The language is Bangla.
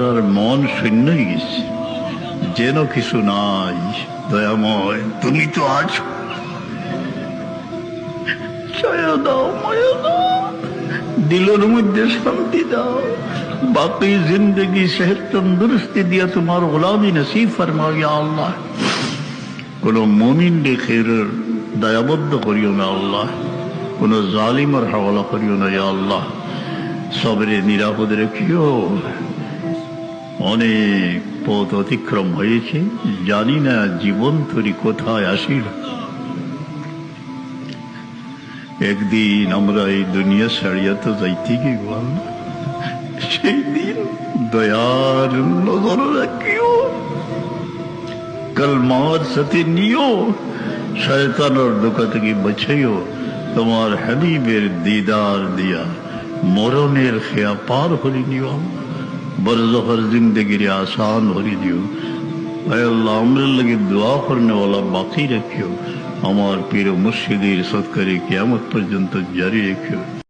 তারার মন শূন্য হয়ে গেছে যেন কিছু নাই, দয়াময়। তুমি তো আছো। ছায়া দিলের মধ্যে শান্তি দাও। বাকি জিন্দগি, সেহত তন্দুরস্তি দিয়া তোমার গোলামি নসিব ফরমা ইয়া আল্লাহ। কোন মমিন দেখের দয়াবদ্ধ করিও না, আল্লাহ। কোন জালিমার হাওয়ালা করিও না আল্লাহ। সবরে নিরাপদ রেখিও। অনেক পথ অতিক্রম হয়েছে। জানি না জীবন তরি কোথায় আসিল। একদিন আমরা এই দুনিয়া ছাড়িয়া তো যাইতে বল সেই দিন দয়ার নজর রাখিও। কলমার সাথে নিও। শয়তানোর দোকা থেকে বাঁচাইও তোমার হাবিবের দিদার দিয়া মরণের খেয়া পার হরি নিও বরজহর জিন্দগির আসান হরি দিও। আয় আল্লাহ আমরা লগে দোয়া করনে वाला বাকি রাখিও। আমার পীর মুর্শিদের সৎকারে কিয়ামত পর্যন্ত জারি রেখিও।